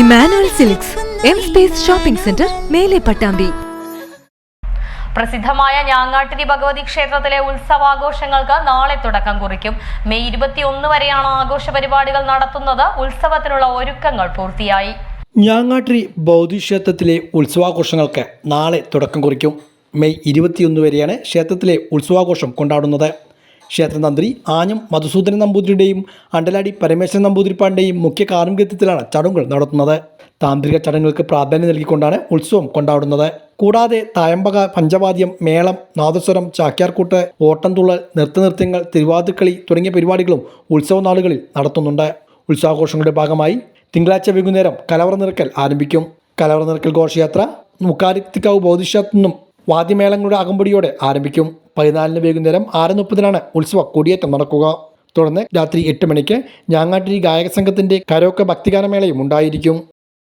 Emmanuel Silks M space shopping centre മേലെ പട്ടാമ്പി. പ്രസിദ്ധമായ ഞാങ്ങാട്ടിരി ഭഗവതി ക്ഷേത്രത്തിലെ ഉത്സവാഘോഷങ്ങൾക്ക് നാളെ തുടക്കം കുറിക്കും. മെയ് ഇരുപത്തിയൊന്ന് വരെയാണ് ആഘോഷ പരിപാടികൾ നടത്തുന്നത്. ഉത്സവത്തിനുള്ള ഒരുക്കങ്ങൾ പൂർത്തിയായി. ഞാങ്ങാട്ടിരി ബൗദ്ധക്ഷേത്രത്തിലെ ഉത്സവാഘോഷങ്ങൾക്ക് നാളെ തുടക്കം കുറിക്കും. മെയ് ഇരുപത്തിയൊന്ന് വരെയാണ് ക്ഷേത്രത്തിലെ ഉത്സവാഘോഷം കൊണ്ടാടുന്നത്. ക്ഷേത്രതന്ത്രി ആഞ്ഞം മധുസൂദനൻ നമ്പൂതിരിയുടെയും അണ്ടലാടി പരമേശ്വരൻ നമ്പൂതിരിപ്പാടിന്റെയും മുഖ്യ കാർമ്മികത്വത്തിലാണ് ചടങ്ങുകൾ നടത്തുന്നത്. താന്ത്രിക ചടങ്ങുകൾക്ക് പ്രാധാന്യം നൽകിക്കൊണ്ടാണ് ഉത്സവം കൊണ്ടാടുന്നത്. കൂടാതെ തായമ്പക പഞ്ചവാദ്യം മേളം നാദസ്വരം ചാക്യാർകൂട്ട് ഓട്ടംതുള്ളൽ നൃത്തനൃത്യങ്ങൾ തിരുവാതിക്കളി തുടങ്ങിയ പരിപാടികളും ഉത്സവ നാളുകളിൽ നടത്തുന്നുണ്ട്. ഉത്സവാഘോഷങ്ങളുടെ ഭാഗമായി തിങ്കളാഴ്ച വൈകുന്നേരം കലവറ നിറക്കൽ ആരംഭിക്കും. കലവറ നിറക്കൽ ഘോഷയാത്ര മുക്കാരിത്തിക്കാവ് ബൗദ്ധിക്ഷേത്രത്തിൽ നിന്നും വാദ്യമേളങ്ങളുടെ അകമ്പടിയോടെ ആരംഭിക്കും. പതിനാലിന് വൈകുന്നേരം ആറ് മുപ്പതിനാണ് ഉത്സവ കൊടിയേറ്റം നടക്കുക. തുടർന്ന് രാത്രി എട്ട് മണിക്ക് ഞാങ്ങാട്ടിരി ഗായക സംഘത്തിന്റെ കരോക്ക ഭക്തിഗാനമേളയും ഉണ്ടായിരിക്കും.